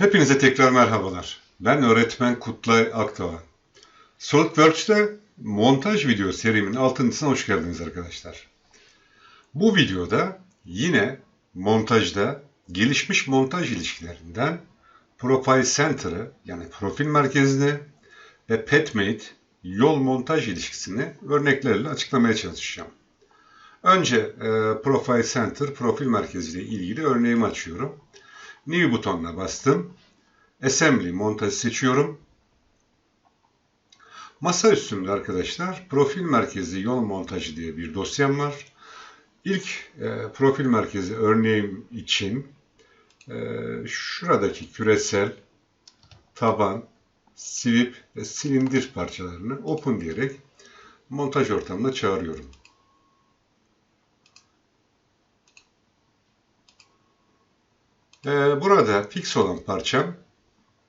Hepinize tekrar merhabalar. Ben öğretmen Kutlay Aktavan. SolidWorks'te montaj video serimin altıncısına hoş geldiniz arkadaşlar. Bu videoda yine montajda gelişmiş montaj ilişkilerinden Profile Center'ı yani profil merkezini ve PetMate yol montaj ilişkisini örneklerle açıklamaya çalışacağım. Önce e, Profile Center profil merkezi ile ilgili örneğimi açıyorum. New butonuna bastım. Assembly montajı seçiyorum. Masa üstümde arkadaşlar profil merkezi yol montajı diye bir dosyam var. İlk e, profil merkezi örneğim için e, şuradaki küresel taban, sivip ve silindir parçalarını open diyerek montaj ortamına çağırıyorum. Burada fix olan parçam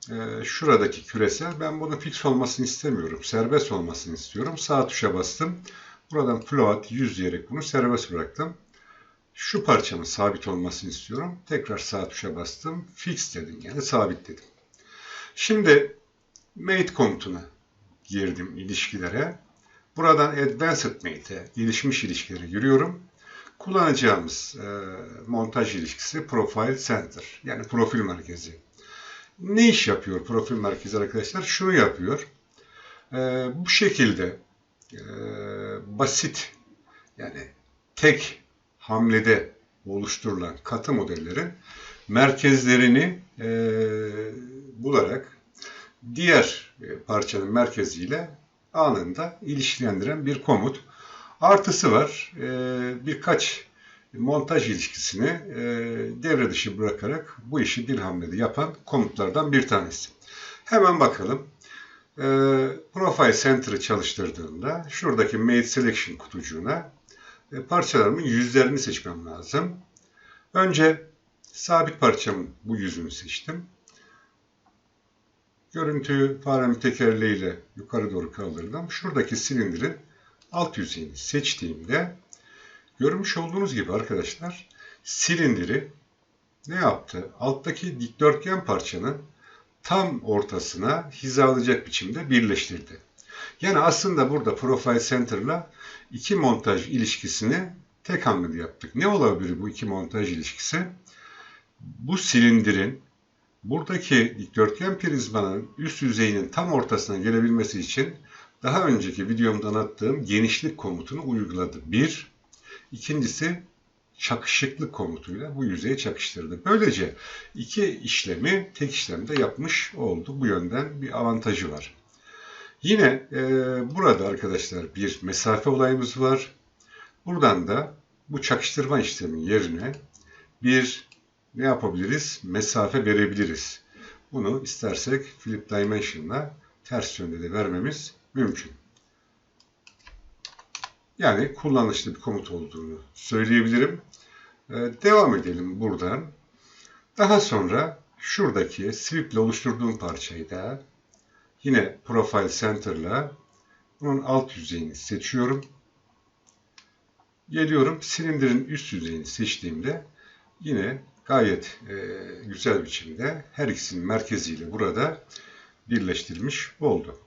e, şuradaki küresel. Ben bunu fix olmasını istemiyorum. Serbest olmasını istiyorum. Sağ tuşa bastım. Buradan float 100 diyerek bunu serbest bıraktım. Şu parçamın sabit olmasını istiyorum. Tekrar sağ tuşa bastım. Fix dedim. Yani sabit dedim. Şimdi mate komutuna girdim ilişkilere. Buradan advanced mate'e gelişmiş ilişkilere giriyorum. Kullanacağımız e, montaj ilişkisi Profile Center yani profil merkezi. Ne iş yapıyor profil merkezi arkadaşlar? Şunu yapıyor. E, bu şekilde e, basit yani tek hamlede oluşturulan katı modellerin merkezlerini e, bularak diğer e, parçanın merkeziyle anında ilişkilendiren bir komut. Artısı var. E, birkaç montaj ilişkisini e, devre dışı bırakarak bu işi bir hamlede yapan komutlardan bir tanesi. Hemen bakalım. E, Profile Center'ı çalıştırdığımda şuradaki Made Selection kutucuğuna e, parçalarımın yüzlerini seçmem lazım. Önce sabit parçamın bu yüzünü seçtim. Görüntüyü faremin tekerleğiyle yukarı doğru kaldırdım. Şuradaki silindirin alt yüzeyini seçtiğimde görmüş olduğunuz gibi arkadaşlar silindiri ne yaptı? Alttaki dikdörtgen parçanın tam ortasına hizalayacak biçimde birleştirdi. Yani aslında burada Profile Center'la iki montaj ilişkisini tek hamlede yaptık. Ne olabilir bu iki montaj ilişkisi? Bu silindirin buradaki dikdörtgen prizmanın üst yüzeyinin tam ortasına gelebilmesi için daha önceki videomda anlattığım genişlik komutunu uyguladı. Bir. İkincisi çakışıklık komutuyla bu yüzeyi çakıştırdı. Böylece iki işlemi tek işlemde yapmış oldu. Bu yönden bir avantajı var. Yine e, burada arkadaşlar bir mesafe olayımız var. Buradan da bu çakıştırma işlemi yerine bir ne yapabiliriz? Mesafe verebiliriz. Bunu istersek Flip Dimension'la ters yönde de vermemiz mümkün. Yani kullanışlı bir komut olduğunu söyleyebilirim. Ee, devam edelim buradan. Daha sonra şuradaki sweep ile oluşturduğum parçayı da yine Profile Center'la bunun alt yüzeyini seçiyorum. Geliyorum silindirin üst yüzeyini seçtiğimde yine gayet e, güzel biçimde her ikisinin merkeziyle burada birleştirilmiş oldu.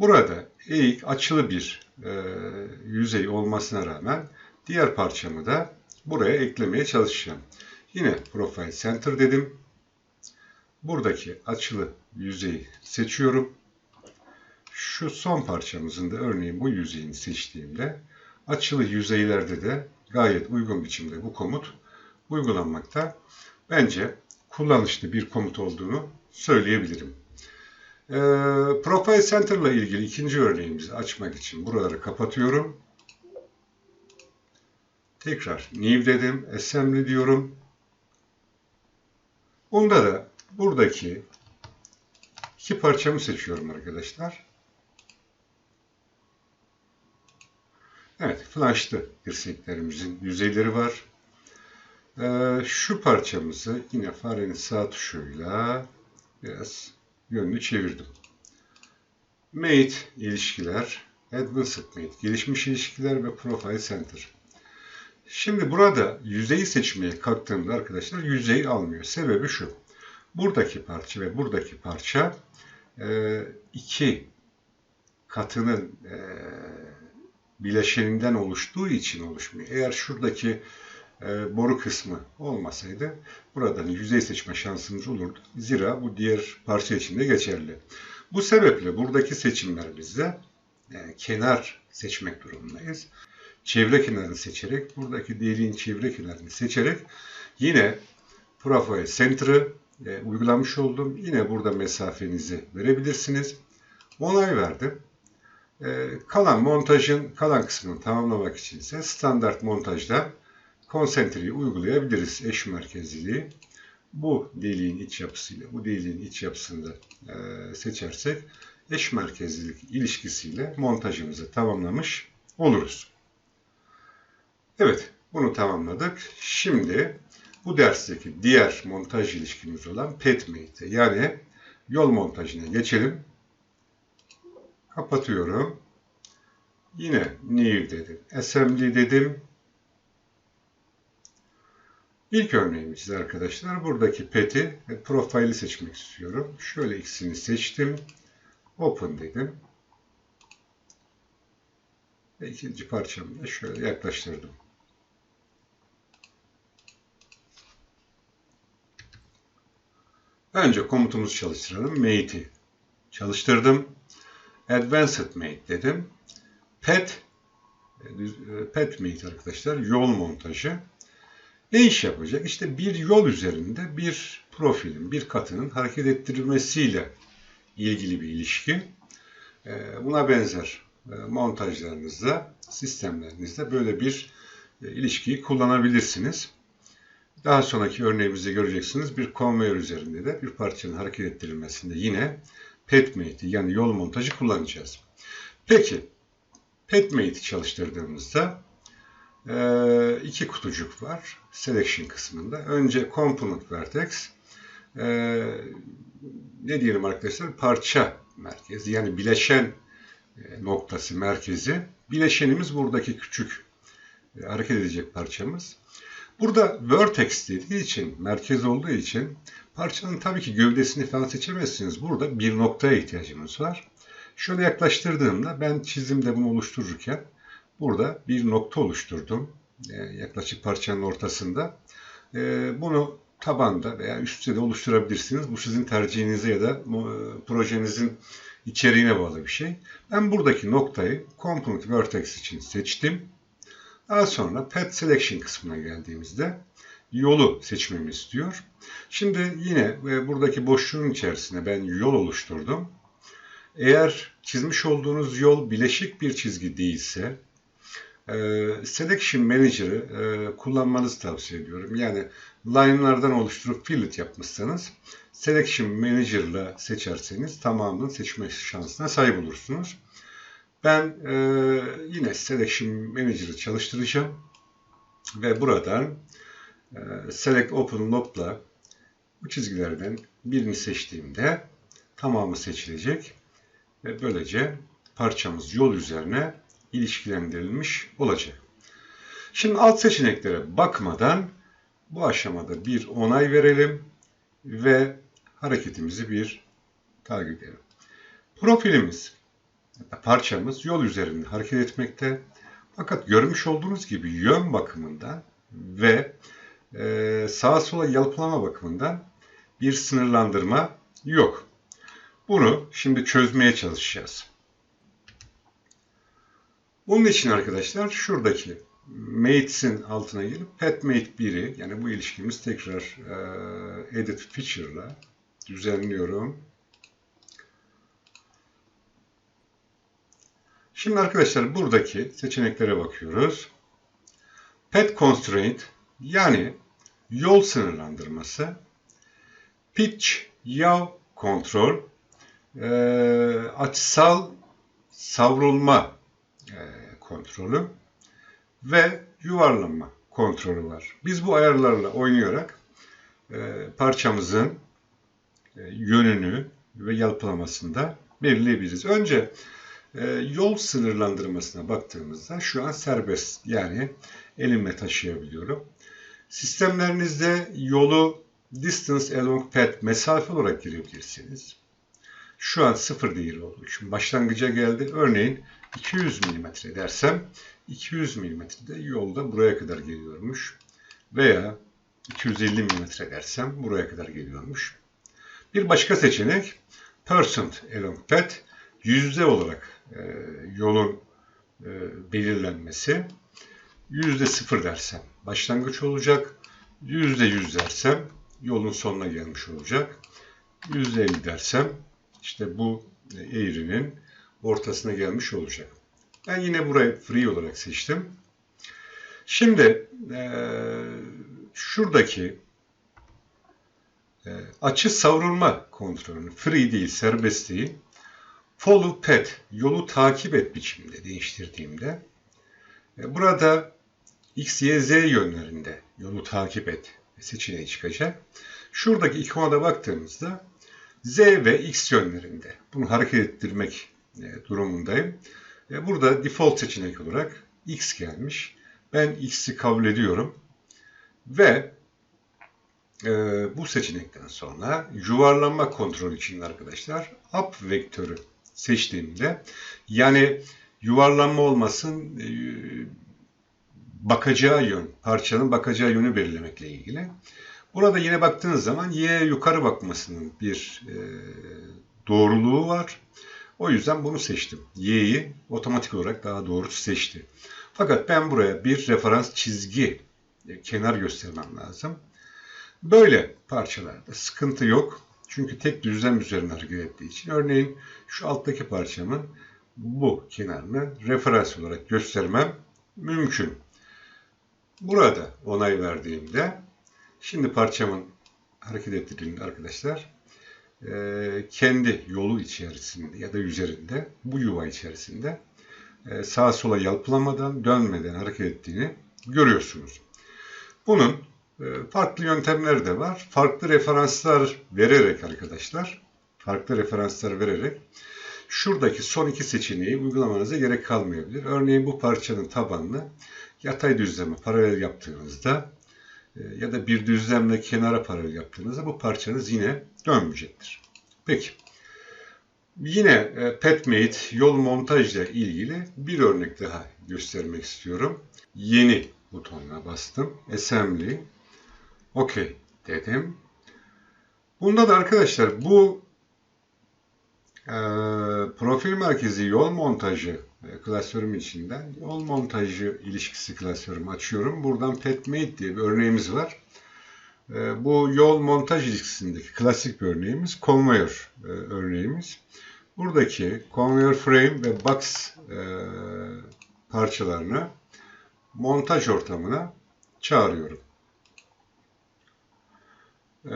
Burada eğik açılı bir e, yüzey olmasına rağmen diğer parçamı da buraya eklemeye çalışacağım. Yine Profile Center dedim. Buradaki açılı yüzeyi seçiyorum. Şu son parçamızın da örneğin bu yüzeyini seçtiğimde açılı yüzeylerde de gayet uygun biçimde bu komut uygulanmakta. Bence kullanışlı bir komut olduğunu söyleyebilirim. E, Profile Center ile ilgili ikinci örneğimizi açmak için buraları kapatıyorum. Tekrar New dedim. Assembly diyorum. Bunda da buradaki iki parçamı seçiyorum arkadaşlar. Evet, flashlı dirseklerimizin yüzeyleri var. Ee, şu parçamızı yine farenin sağ tuşuyla biraz yönünü çevirdim. Mate ilişkiler, Advanced Mate gelişmiş ilişkiler ve Profile Center. Şimdi burada yüzeyi seçmeye kalktığımda arkadaşlar yüzeyi almıyor. Sebebi şu. Buradaki parça ve buradaki parça e, iki katının e, bileşeninden oluştuğu için oluşmuyor. Eğer şuradaki e, boru kısmı olmasaydı buradan yüzey seçme şansımız olurdu. Zira bu diğer parça için de geçerli. Bu sebeple buradaki seçimlerimizde yani kenar seçmek durumundayız. Çevre kenarını seçerek, buradaki deliğin çevre kenarını seçerek yine profile center'ı e, uygulamış oldum. Yine burada mesafenizi verebilirsiniz. Onay verdim. E, kalan montajın kalan kısmını tamamlamak için ise standart montajda konsentreyi uygulayabiliriz eş merkezliliği. Bu deliğin iç yapısıyla bu deliğin iç yapısını da e, seçersek eş merkezlilik ilişkisiyle montajımızı tamamlamış oluruz. Evet, bunu tamamladık. Şimdi bu dersteki diğer montaj ilişkimiz olan PetMate'e yani yol montajına geçelim. Kapatıyorum. Yine New dedim. Assembly dedim. İlk örneğimiz arkadaşlar buradaki pet'i ve profili seçmek istiyorum. Şöyle ikisini seçtim. Open dedim. Ve ikinci parçamı da şöyle yaklaştırdım. Önce komutumuzu çalıştıralım. Mate'i çalıştırdım. Advanced Mate dedim. Pet Pet Mate arkadaşlar yol montajı. Ne iş yapacak? İşte bir yol üzerinde bir profilin, bir katının hareket ettirilmesiyle ilgili bir ilişki. Ee, buna benzer e, montajlarınızda, sistemlerinizde böyle bir e, ilişkiyi kullanabilirsiniz. Daha sonraki örneğimizde göreceksiniz bir konveyör üzerinde de bir parçanın hareket ettirilmesinde yine PetMate'i yani yol montajı kullanacağız. Peki PetMate'i çalıştırdığımızda iki kutucuk var selection kısmında. Önce component vertex ne diyelim arkadaşlar parça merkezi yani bileşen noktası merkezi. Bileşenimiz buradaki küçük hareket edecek parçamız. Burada vertex dediği için, merkez olduğu için parçanın tabii ki gövdesini falan seçemezsiniz. Burada bir noktaya ihtiyacımız var. Şöyle yaklaştırdığımda ben çizimde bunu oluştururken burada bir nokta oluşturdum. Ee, yaklaşık parçanın ortasında. Ee, bunu tabanda veya üstte de oluşturabilirsiniz. Bu sizin tercihinize ya da e, projenizin içeriğine bağlı bir şey. Ben buradaki noktayı Component Vertex için seçtim. Daha sonra Pet Selection kısmına geldiğimizde yolu seçmemi istiyor. Şimdi yine e, buradaki boşluğun içerisine ben yol oluşturdum. Eğer çizmiş olduğunuz yol bileşik bir çizgi değilse e, Selection Manager'ı e, kullanmanızı tavsiye ediyorum. Yani line'lardan oluşturup fillet yapmışsanız Selection Manager ile seçerseniz tamamını seçme şansına sahip olursunuz. Ben e, yine Selection Manager'ı çalıştıracağım. Ve buradan e, Select Open Lob'la bu çizgilerden birini seçtiğimde tamamı seçilecek. Ve böylece parçamız yol üzerine ilişkilendirilmiş olacak. Şimdi alt seçeneklere bakmadan bu aşamada bir onay verelim ve hareketimizi bir takip edelim. Profilimiz parçamız yol üzerinde hareket etmekte. Fakat görmüş olduğunuz gibi yön bakımından ve e, sağa sola yalpalama bakımından bir sınırlandırma yok. Bunu şimdi çözmeye çalışacağız. Bunun için arkadaşlar şuradaki Mates'in altına gelip PetMate 1'i yani bu ilişkimiz tekrar e, Edit Feature'la düzenliyorum. Şimdi arkadaşlar buradaki seçeneklere bakıyoruz. Pet Constraint yani yol sınırlandırması, Pitch Yaw Control, e, açısal savrulma kontrolü ve yuvarlanma kontrolü var. Biz bu ayarlarla oynayarak e, parçamızın e, yönünü ve yalpalamasında belirleyebiliriz. Önce e, yol sınırlandırmasına baktığımızda şu an serbest yani elimle taşıyabiliyorum. Sistemlerinizde yolu distance along path mesafe olarak girebilirsiniz. Şu an sıfır değeri olduğu için başlangıca geldi. Örneğin 200 mm dersem 200 mm'de yolda buraya kadar geliyormuş. Veya 250 mm dersem buraya kadar geliyormuş. Bir başka seçenek percent along path yüzde olarak e, yolun e, belirlenmesi. Yüzde sıfır dersem başlangıç olacak. Yüzde yüz dersem yolun sonuna gelmiş olacak. Yüzde elli dersem işte bu eğrinin ortasına gelmiş olacak. Ben yine burayı free olarak seçtim. Şimdi e, şuradaki e, açı savrulma kontrolünü free değil serbest değil follow path yolu takip et biçimde değiştirdiğimde e, burada x, y, z yönlerinde yolu takip et seçeneği çıkacak. Şuradaki ikona baktığımızda z ve x yönlerinde bunu hareket ettirmek durumundayım. E, burada default seçenek olarak x gelmiş. Ben x'i kabul ediyorum. Ve e, bu seçenekten sonra yuvarlanma kontrolü için arkadaşlar up vektörü seçtiğimde yani yuvarlanma olmasın e, bakacağı yön, parçanın bakacağı yönü belirlemekle ilgili. Burada yine baktığınız zaman y yukarı bakmasının bir e, doğruluğu var. O yüzden bunu seçtim. Y'yi otomatik olarak daha doğru seçti. Fakat ben buraya bir referans çizgi, e, kenar göstermem lazım. Böyle parçalarda sıkıntı yok. Çünkü tek düzlem üzerine hareket ettiği için. Örneğin şu alttaki parçamın bu kenarını referans olarak göstermem mümkün. Burada onay verdiğimde şimdi parçamın hareket ettirildiğinde arkadaşlar kendi yolu içerisinde ya da üzerinde bu yuva içerisinde e, sağa sola yalpılamadan dönmeden hareket ettiğini görüyorsunuz. Bunun e, farklı yöntemleri de var. Farklı referanslar vererek arkadaşlar, farklı referanslar vererek şuradaki son iki seçeneği uygulamanıza gerek kalmayabilir. Örneğin bu parçanın tabanını yatay düzleme paralel yaptığınızda e, ya da bir düzlemle kenara paralel yaptığınızda bu parçanız yine dönmeyecektir. Peki. Yine e, PetMate yol montajla ilgili bir örnek daha göstermek istiyorum. Yeni butonuna bastım. Assembly. OK dedim. Bunda da arkadaşlar bu e, profil merkezi yol montajı e, klasörüm içinden yol montajı ilişkisi klasörümü açıyorum. Buradan PetMate diye bir örneğimiz var. E, bu yol montaj ilişkisindeki klasik bir örneğimiz conveyor e, örneğimiz. Buradaki conveyor frame ve box e, parçalarını montaj ortamına çağırıyorum. E,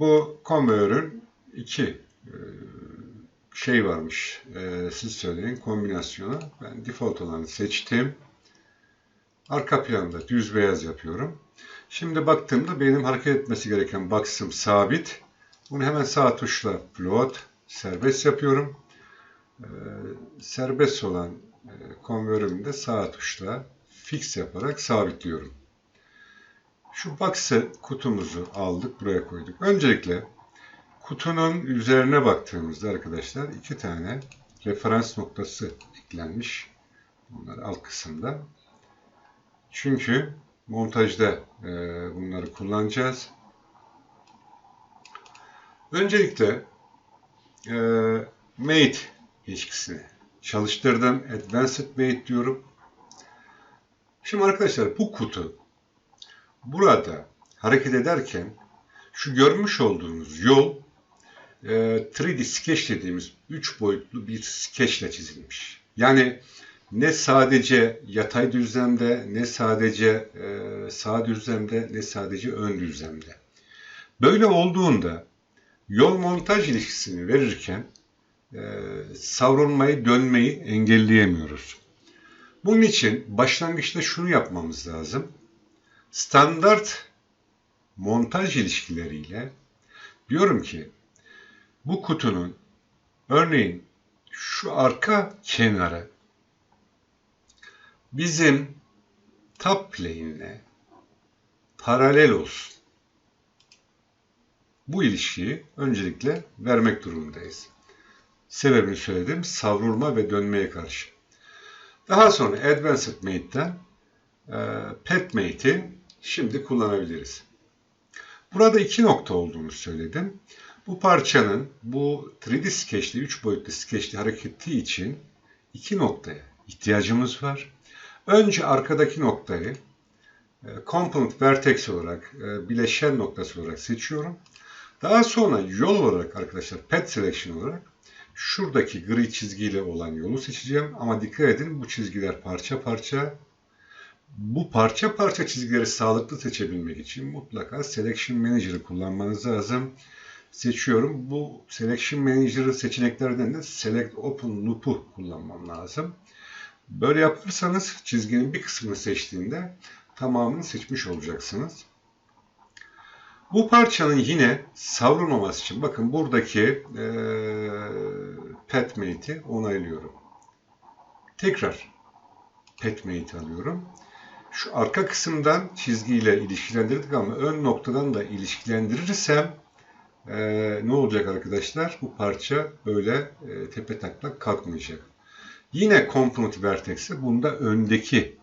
bu conveyor'ın iki e, şey varmış. E, siz söyleyin kombinasyonu. Ben default olanı seçtim. Arka planda düz beyaz yapıyorum. Şimdi baktığımda benim hareket etmesi gereken box'ım sabit. Bunu hemen sağ tuşla float serbest yapıyorum. Ee, serbest olan e, konveyörümü de sağ tuşla fix yaparak sabitliyorum. Şu box'ı kutumuzu aldık buraya koyduk. Öncelikle kutunun üzerine baktığımızda arkadaşlar iki tane referans noktası eklenmiş. Bunlar alt kısımda. Çünkü montajda e, bunları kullanacağız. Öncelikle e, mate ilişkisini çalıştırdım. Advanced mate diyorum. Şimdi arkadaşlar bu kutu burada hareket ederken şu görmüş olduğunuz yol e, 3D sketch dediğimiz 3 boyutlu bir sketchle çizilmiş. Yani ne sadece yatay düzlemde, ne sadece e, sağ düzlemde, ne sadece ön düzlemde. Böyle olduğunda yol montaj ilişkisini verirken e, savrulmayı, dönmeyi engelleyemiyoruz. Bunun için başlangıçta şunu yapmamız lazım. Standart montaj ilişkileriyle diyorum ki bu kutunun örneğin şu arka kenarı bizim top plane'le paralel olsun. bu ilişkiyi öncelikle vermek durumundayız. Sebebini söyledim. Savrulma ve dönmeye karşı. Daha sonra Advanced Mate'den e, Pet Mate'i şimdi kullanabiliriz. Burada iki nokta olduğunu söyledim. Bu parçanın bu 3D skeçli, 3 boyutlu skeçli hareketi için iki noktaya ihtiyacımız var. Önce arkadaki noktayı e, Component Vertex olarak, e, bileşen noktası olarak seçiyorum. Daha sonra yol olarak arkadaşlar Pet Selection olarak şuradaki gri çizgiyle olan yolu seçeceğim. Ama dikkat edin bu çizgiler parça parça. Bu parça parça çizgileri sağlıklı seçebilmek için mutlaka Selection Manager'ı kullanmanız lazım. Seçiyorum. Bu Selection Manager'ı seçeneklerden de Select Open Loop'u kullanmam lazım. Böyle yaparsanız çizginin bir kısmını seçtiğinde tamamını seçmiş olacaksınız. Bu parçanın yine savrulmaması için bakın buradaki e, pet mate'i onaylıyorum. Tekrar pet mate alıyorum. Şu arka kısımdan çizgiyle ilişkilendirdik ama ön noktadan da ilişkilendirirsem e, ne olacak arkadaşlar? Bu parça böyle e, tepe taklak kalkmayacak. Yine component vertex'e bunda öndeki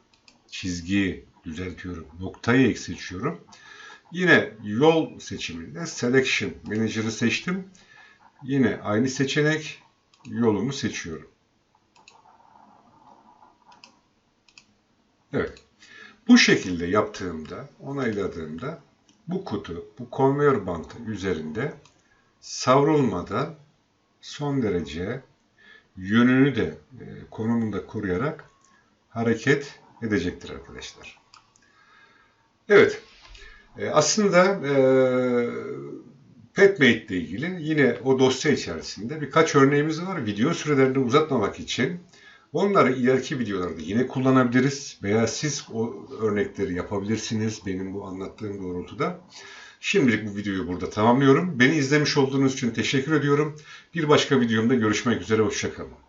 çizgiyi düzeltiyorum. Noktayı seçiyorum. Yine yol seçiminde Selection Manager'ı seçtim. Yine aynı seçenek yolumu seçiyorum. Evet. Bu şekilde yaptığımda, onayladığımda bu kutu, bu konveyör bantı üzerinde savrulmadan son derece yönünü de e, konumunu da koruyarak hareket edecektir arkadaşlar. Evet. E, aslında e, PetMate ile ilgili yine o dosya içerisinde birkaç örneğimiz var. Video sürelerini uzatmamak için onları ileriki videolarda yine kullanabiliriz veya siz o örnekleri yapabilirsiniz benim bu anlattığım doğrultuda. Şimdilik bu videoyu burada tamamlıyorum. Beni izlemiş olduğunuz için teşekkür ediyorum. Bir başka videomda görüşmek üzere. Hoşçakalın.